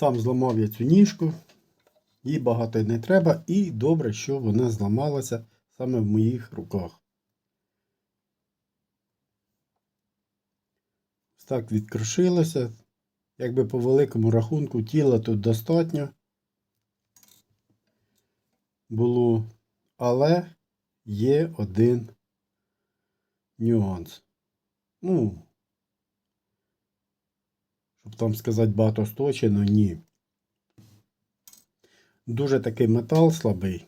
Сам зламав я цю ніжку, їй багато не треба, і добре, що вона зламалася саме в моїх руках. Ось так відкрушилося. Якби по великому рахунку тіла тут достатньо було, але є один нюанс. Ну, щоб там сказати багато сточено, ні. Дуже такий метал слабий.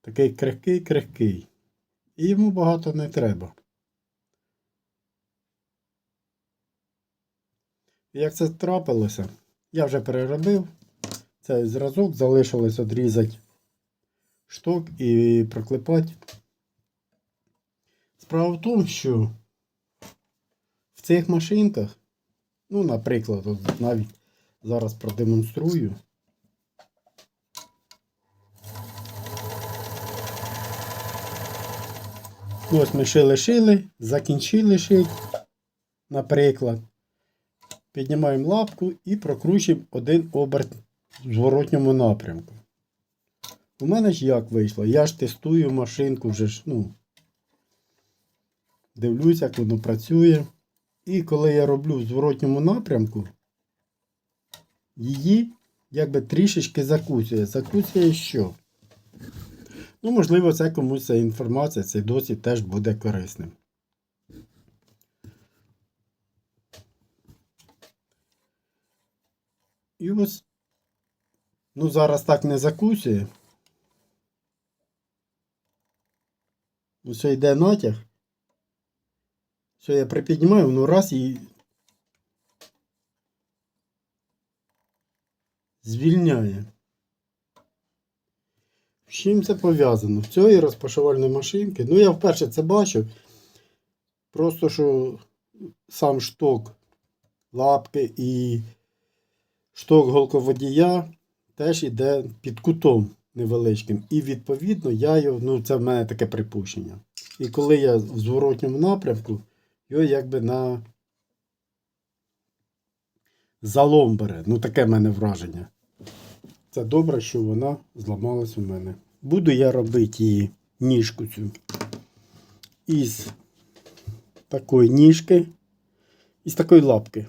Такий крихкий-крихкий. І йому багато не треба. Як це трапилося, я вже переробив цей зразок, залишилось відрізати шток і проклепати. Справа в тому, що цих машинках, ну, наприклад, от навіть зараз продемонструю. Ось ми шили-шили, закінчили шить, наприклад. Піднімаємо лапку і прокручуємо один оберт в зворотньому напрямку. У мене ж як вийшло? Я ж тестую машинку вже ж, ну, дивлюся, як воно працює. І коли я роблю в зворотньому напрямку, її якби трішечки закусує. Закусує що? Ну, можливо, це комусь ця інформація, цей досвід теж буде корисним. І ось, ну, зараз так не закусує. Ось йде натяг. Все, я припіднімаю, воно раз і звільняє. З чим це пов'язано? В цієї розпашувальної машинки. Ну, я вперше це бачив. Просто що сам шток лапки і шток голководія теж йде під кутом невеличким. І відповідно я його, ну це в мене таке припущення. І коли я в зворотньому напрямку, його якби на залом бере. Ну таке в мене враження. Це добре, що вона зламалась у мене. Буду я робити її ніжку цю із такої ніжки, із такої лапки.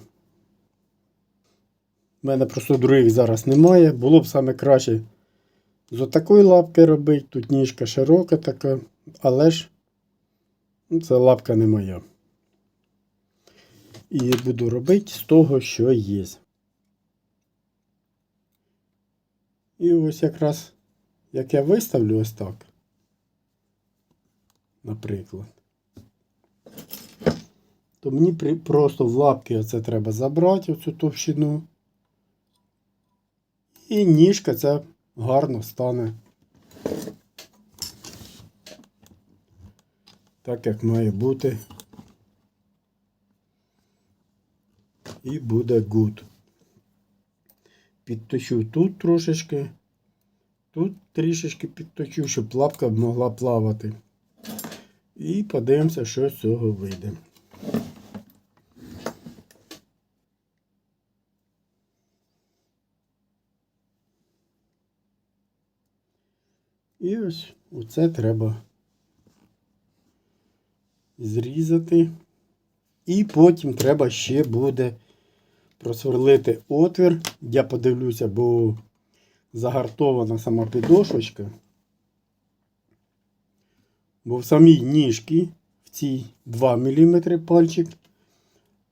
У мене просто других зараз немає. Було б саме краще з отакої лапки робити. Тут ніжка широка така, але ж ну, це лапка не моя. І буду робити з того, що є. І ось якраз, як я виставлю ось так, наприклад, то мені просто в лапки оце треба забрати оцю товщину. І ніжка ця гарно стане. Так як має бути. І буде good. Підточу тут трошечки. Тут трішечки підточу, щоб лапка могла плавати. І подивимося, що з цього вийде. І ось оце треба зрізати. І потім треба ще буде просверлити отвір. Я подивлюся, бо загартована сама підошвочка. Бо в самій ніжці в цій 2 мм пальчик,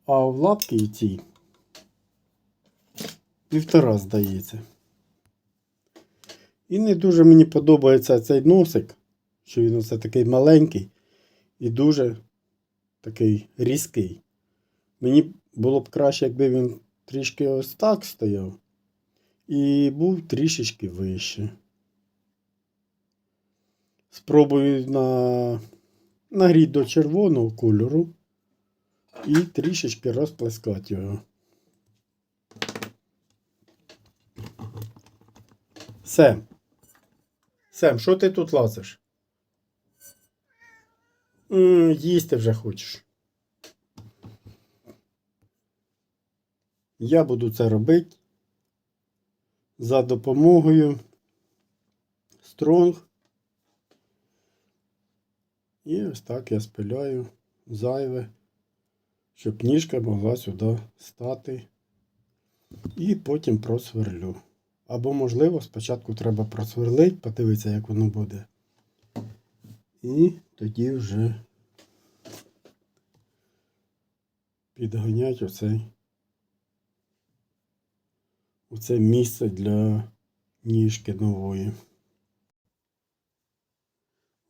а в лапці цій півтора здається. І не дуже мені подобається цей носик, що він оце такий маленький і дуже такий різкий. Мені було б краще, якби він трішки ось так стояв і був трішечки вище. Спробую на... нагріти до червоного кольору і трішечки розплескати його. Сем. Сем, що ти тут лазиш? Їсти вже хочеш. Я буду це робити за допомогою Strong. І ось так я спиляю зайве, щоб книжка могла сюди стати. І потім просверлю. Або, можливо, спочатку треба просверлити, подивитися, як воно буде. І тоді вже підганять оцей, оце місце для ніжки нової.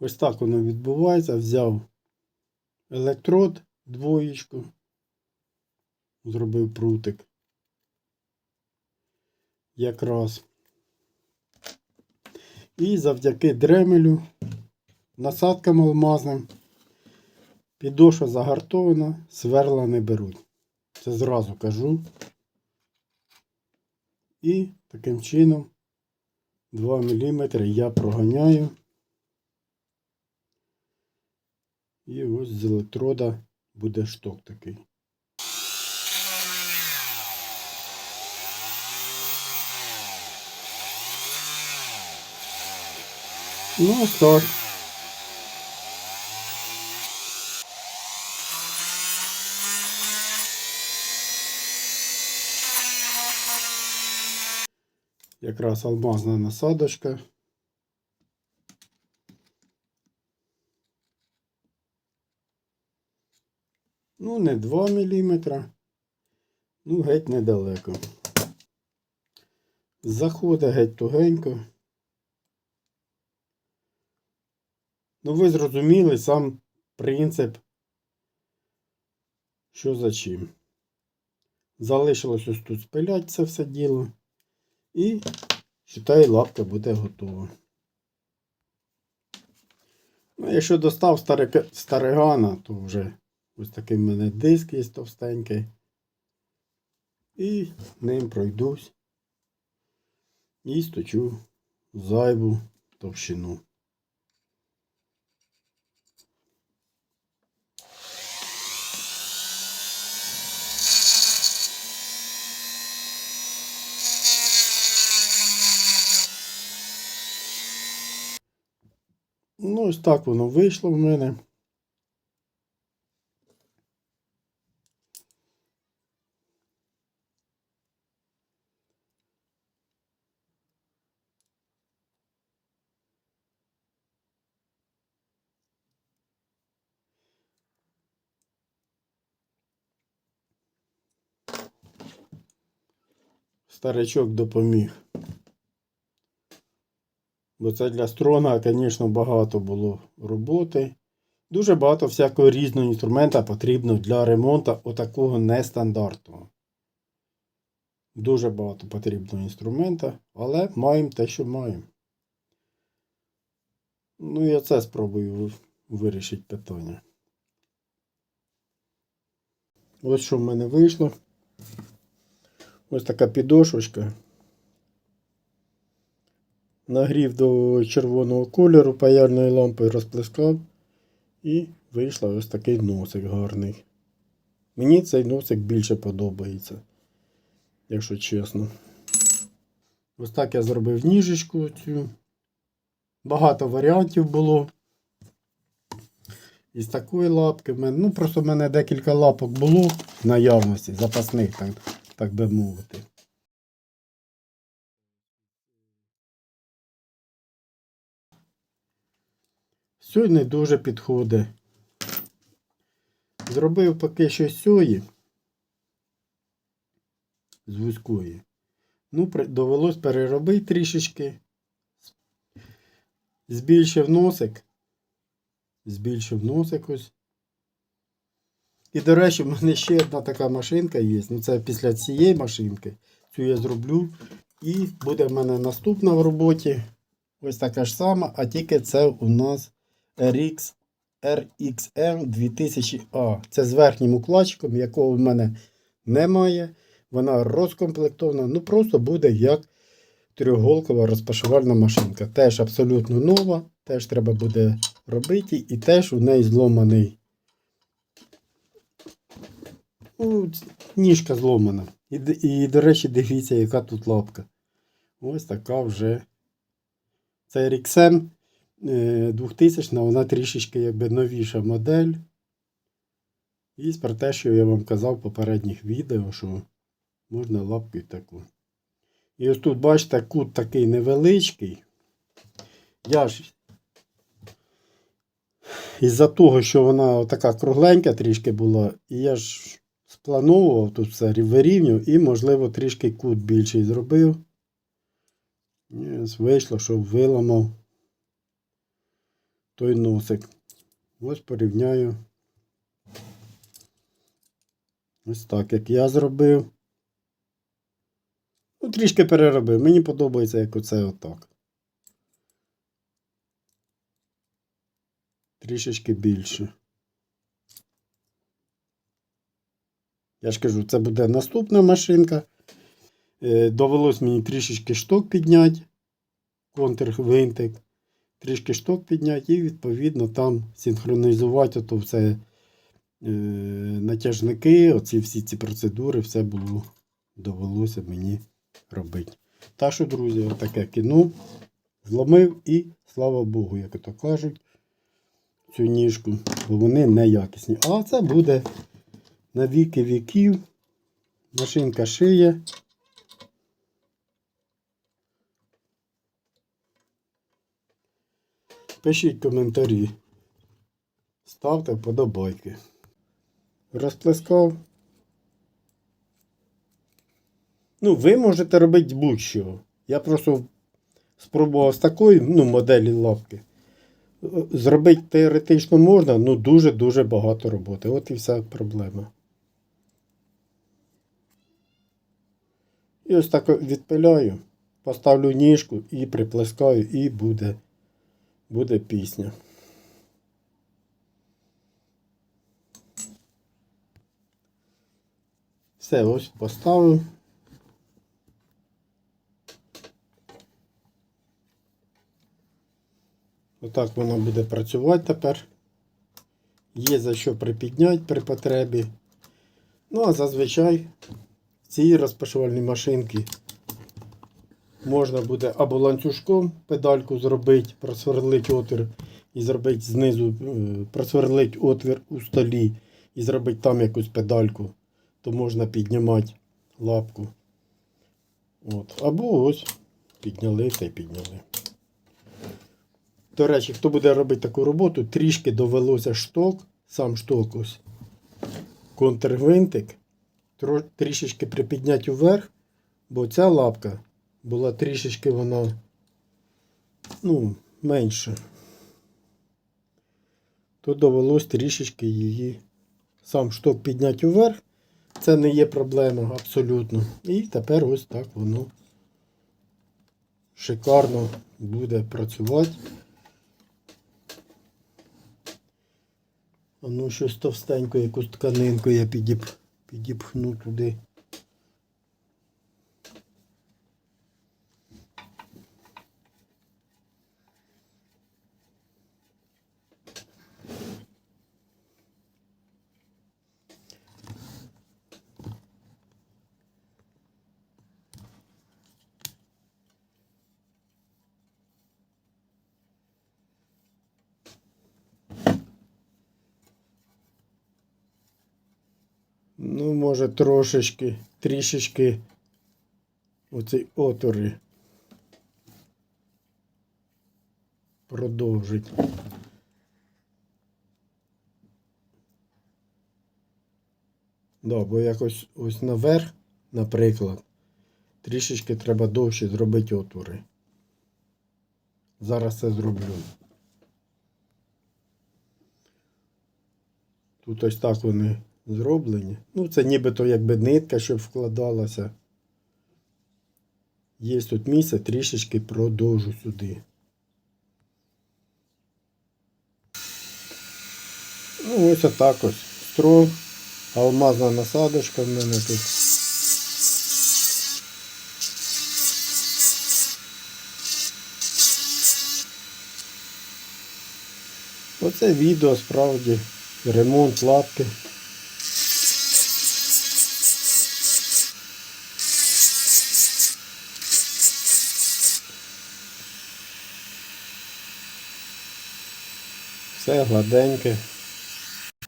Ось так воно відбувається. Взяв електрод двоєчку, зробив прутик. Якраз. І завдяки дремелю, насадкам алмазним, підошва загартована, сверла не беруть. Це зразу кажу. І таким чином 2 мм я проганяю. І ось з електрода буде шток такий. Ну, ось так. Якраз алмазна насадочка. Ну, не 2 мм. Ну, геть недалеко. Заходить геть тугенько. Ну, ви зрозуміли сам принцип, що за чим. Залишилось ось тут спилять це все діло. І, считай, лапка буде готова. Ну, якщо достав старика- старигана, то вже ось такий в мене диск є товстенький. І ним пройдусь. І сточу зайву товщину. Ну, ось так воно вийшло в мене. Старичок допоміг. Бо це для строна, звісно, багато було роботи. Дуже багато всякого різного інструмента потрібно для ремонту отакого нестандартного. Дуже багато потрібно інструмента, але маємо те, що маємо. Ну, я це спробую вирішити питання. Ось що в мене вийшло. Ось така підошвочка. Нагрів до червоного кольору паяльною лампою розплескав. І вийшов ось такий носик гарний. Мені цей носик більше подобається, якщо чесно. Ось так я зробив ніжечку цю. Багато варіантів було. Із такої лапки. В мене- Ну, просто в мене декілька лапок було в наявності, запасних, так, так би мовити. Сьогодні не дуже підходить. Зробив поки що сьої з вузької. Ну, довелось переробити трішечки. Збільшив носик. Збільшив носик ось. І, до речі, в мене ще одна така машинка є. Ну, це після цієї машинки. Цю я зроблю. І буде в мене наступна в роботі. Ось така ж сама, а тільки це у нас RX RXM 2000A. Це з верхнім укладчиком, якого в мене немає. Вона розкомплектована. Ну просто буде як трьохголкова розпашувальна машинка. Теж абсолютно нова, теж треба буде робити, і теж у неї зломаний. Ну, ніжка зломана. І, і, до речі, дивіться, яка тут лапка. Ось така вже. Це е, 2000, вона трішечки якби новіша модель. І про те, що я вам казав в попередніх відео, що можна лапку і таку. І ось тут, бачите, кут такий невеличкий. Я ж із-за того, що вона така кругленька трішки була, і я ж сплановував тут все вирівнював і, можливо, трішки кут більший зробив. І ось вийшло, що виламав той носик. Ось порівняю. Ось так, як я зробив. Ну, трішки переробив. Мені подобається, як оце отак. Трішечки більше. Я ж кажу, це буде наступна машинка. Е, Довелось мені трішечки шток підняти. Контргвинтик. Трішки шток підняти і, відповідно, там синхронізувати ото все е, натяжники, оці всі ці процедури, все було довелося мені робити. Так що, друзі, таке кіно зломив і, слава Богу, як то кажуть, цю ніжку, бо вони неякісні. А це буде на віки віків. Машинка шиє. Пишіть коментарі. Ставте вподобайки. Розплескав. Ну, ви можете робити будь-що. Я просто спробував з такої ну, моделі лапки. Зробити теоретично можна, ну дуже-дуже багато роботи. От і вся проблема. І ось так відпиляю, поставлю ніжку і приплескаю, і буде, буде пісня. Все, ось поставив. Отак воно буде працювати тепер. Є за що припідняти при потребі. Ну, а зазвичай в цій розпашувальній машинці можна буде або ланцюжком педальку зробити, просверлити отвір і зробити знизу, е, просверлити отвір у столі і зробити там якусь педальку, то можна піднімати лапку. От. Або ось підняли та й підняли. До речі, хто буде робити таку роботу, трішки довелося шток, сам шток ось, контргвинтик, трішечки припідняти вверх, бо ця лапка була трішечки вона, ну, менша. То довелось трішечки її сам шток підняти вверх. Це не є проблема абсолютно. І тепер ось так воно шикарно буде працювати. А ну щось товстенько, якусь тканинку я підіп, підіпхну туди. Ну, може, трошечки, трішечки оці отвори продовжить. Да, бо якось ось наверх, наприклад, трішечки треба довше зробити отвори. Зараз це зроблю. Тут ось так вони зроблені. Ну, це нібито якби нитка, щоб вкладалася. Є тут місце, трішечки продовжу сюди. Ну, ось отак ось. Стро. Алмазна насадочка в мене тут. Оце відео справді. Ремонт лапки. Все гладеньке.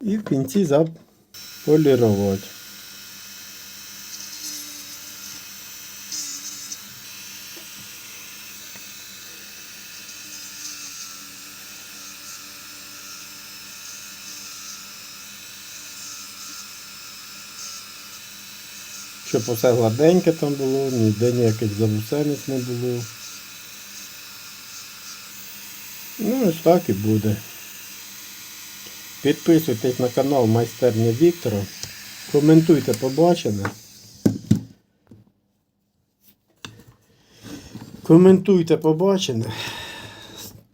І в кінці заполірувати. Щоб усе гладеньке там було, ніде ніяких завусениць не було. Ну, ось так і буде. Підписуйтесь на канал Майстерня Віктора. Коментуйте побачене. Коментуйте побачене.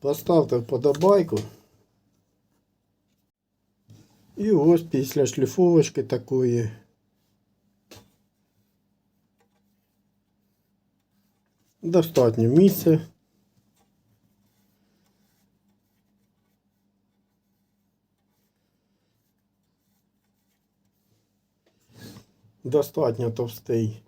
Поставте вподобайку. І ось після шліфовочки такої. Достатньо місця. Достатньо товстий.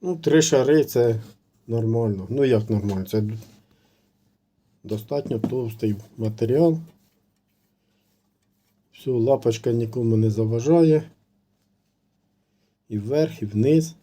Ну, три шари це нормально. Ну як нормально? Це достатньо товстий матеріал. Все, лапочка нікому не заважає. І вверх, і вниз.